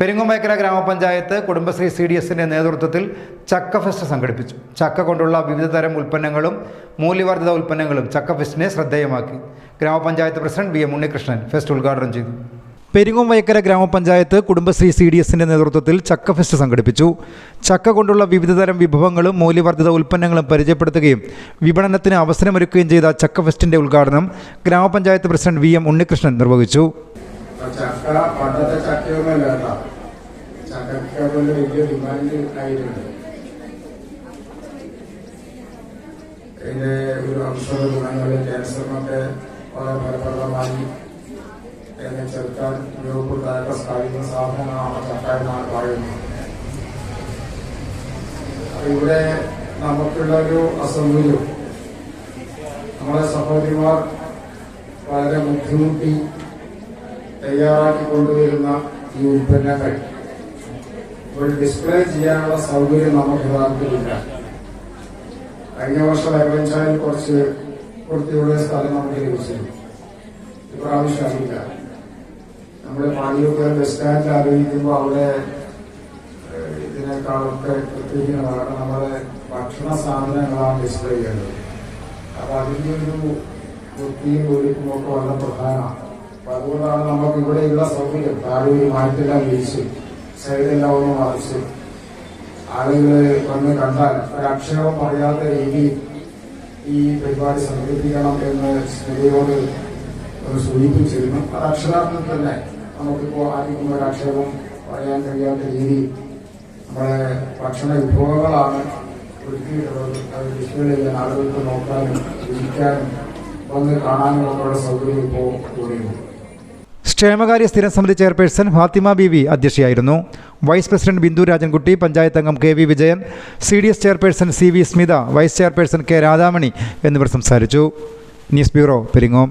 പെരിങ്ങുമേക്കര ഗ്രാമപഞ്ചായത്ത് Kudumbashree C D എസിന്റെ നേതൃത്വത്തിൽ ചക്ക ഫെസ്റ്റ് സംഘടിപ്പിച്ചു. ചക്ക കൊണ്ടുള്ള വിവിധ തരം ഉൽപ്പന്നങ്ങളും മൂല്യവർദ്ധിത ഉൽപ്പന്നങ്ങളും ചക്ക ഫെസ്റ്റിനെ ശ്രദ്ധേയമാക്കി. ഗ്രാമപഞ്ചായത്ത് president V M Unnikrishnan fest ഉദ്ഘാടനം ചെയ്തു. പെരിങ്ങുംവയക്കര ഗ്രാമപഞ്ചായത്ത് കുടുംബശ്രീ സി ഡി എസിന്റെ നേതൃത്വത്തിൽ ചക്ക ഫെസ്റ്റ് സംഘടിപ്പിച്ചു. ചക്ക കൊണ്ടുള്ള വിവിധതരം വിഭവങ്ങളും മൂല്യവർദ്ധിത ഉൽപ്പന്നങ്ങളും പരിചയപ്പെടുത്തുകയും വിപണനത്തിന് അവസരമൊരുക്കുകയും ചെയ്ത ചക്ക ഫെസ്റ്റിന്റെ ഉദ്ഘാടനം ഗ്രാമപഞ്ചായത്ത് പ്രസിഡന്റ് വി എം ഉണ്ണികൃഷ്ണൻ നിർവഹിച്ചു. ചക്ക പണ്ടത്തെ ചക്കയൊന്നുമല്ല കേട്ടോ. ചക്കയ്ക്ക് കൊണ്ട് വലിയ ഡിമാൻഡ് ആയിട്ടുണ്ട് അതിന്റെ ഒരു ഔഷധ ഗുണങ്ങൾ ക്യാൻസറിനൊക്കെ വളരെ ഫലപ്രദമായി എന്നെ ചെറുക്കാൻ ഉപയോഗപ്പെടുത്താനൊക്കെ സാധിക്കുന്ന സാധനങ്ങളാണ് ചക്ക എന്നാണ് പറയുന്നത്. ഇവിടെ നമുക്കുള്ള ഒരു അസൗകര്യം. നമ്മളെ സഹോദരിമാർ വളരെ ബുദ്ധിമുട്ടി തയ്യാറാക്കി കൊണ്ടുവരുന്ന ഈ ഉൽപ്പന്നങ്ങൾ. ഒരു ഡിസ്പ്ലേ ചെയ്യാനുള്ള സൗകര്യം നമുക്ക് യഥാർത്ഥത്തിലില്ല. കഴിഞ്ഞ വർഷം അരവഞ്ചാലിൽ കുറച്ച് വൃത്തിയുള്ള സ്ഥലം നമുക്ക് ലഭിച്ചിരുന്നു ഇപ്രാവശ്യം അതില്ല. നമ്മൾ പാലിയൊക്കെ ബസ് സ്റ്റാൻഡിൽ ആലോചിക്കുമ്പോൾ അവിടെ ഇതിനേക്കാളൊക്കെ പ്രത്യേകിക്കുന്നതാണ് നമ്മുടെ ഭക്ഷണ സാധനങ്ങളാണ് ഡിസ്പ്ലേ ചെയ്യേണ്ടത് അപ്പൊ അതിന്റെ ഒരു വൃത്തിയും ഒരുക്കുമൊക്കെ വളരെ പ്രധാനമാണ്. അതുകൊണ്ടാണ് നമുക്ക് ഇവിടെയുള്ള സൗകര്യം. താഴെ മാറ്റെല്ലാം വീശി സൈഡെല്ലാം ഒന്ന് മറിച്ച്. ആളുകൾ വന്ന് കണ്ടാൽ ഒരക്ഷരം പറയാത്ത രീതിയിൽ ഈ പരിപാടി സംഘടിപ്പിക്കണം എന്ന് സ്ത്രീയോട് സൂചിപ്പിച്ചിരുന്നു. അത് അക്ഷരാർത്ഥം തന്നെ നമുക്കിപ്പോ ആർക്കും ഒരക്ഷരവും പറയാൻ കഴിയാത്ത രീതിയിൽ നമ്മുടെ ഭക്ഷണ വിഭവങ്ങളാണ് ഒരുക്കിയിട്ടുള്ളത്. അത് ഡിസ്പ്ലേ ആളുകൾക്ക് നോക്കാനും ജീവിക്കാനും വന്ന് കാണാനും ഒക്കെയുള്ള സൗകര്യം ഇപ്പോൾ കൂടിയുണ്ട്. ക്ഷേമകാര്യ സ്ഥിരം സമിതി ചെയർപേഴ്സൺ ഫാത്തിമ ബി വി അധ്യക്ഷയായിരുന്നു. വൈസ് പ്രസിഡന്റ് ബിന്ദു രാജൻകുട്ടി പഞ്ചായത്ത് അംഗം K V Vijayan C D S chairperson C V Smitha vice chairperson K Radhamani എന്നിവർ സംസാരിച്ചു. News bureau Peringome.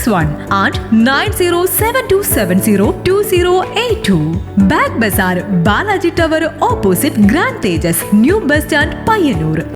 six one and nine zero seven two seven zero two zero eight two bag bazaar Balaji tower opposite grand Tejas new bus stand Payyanur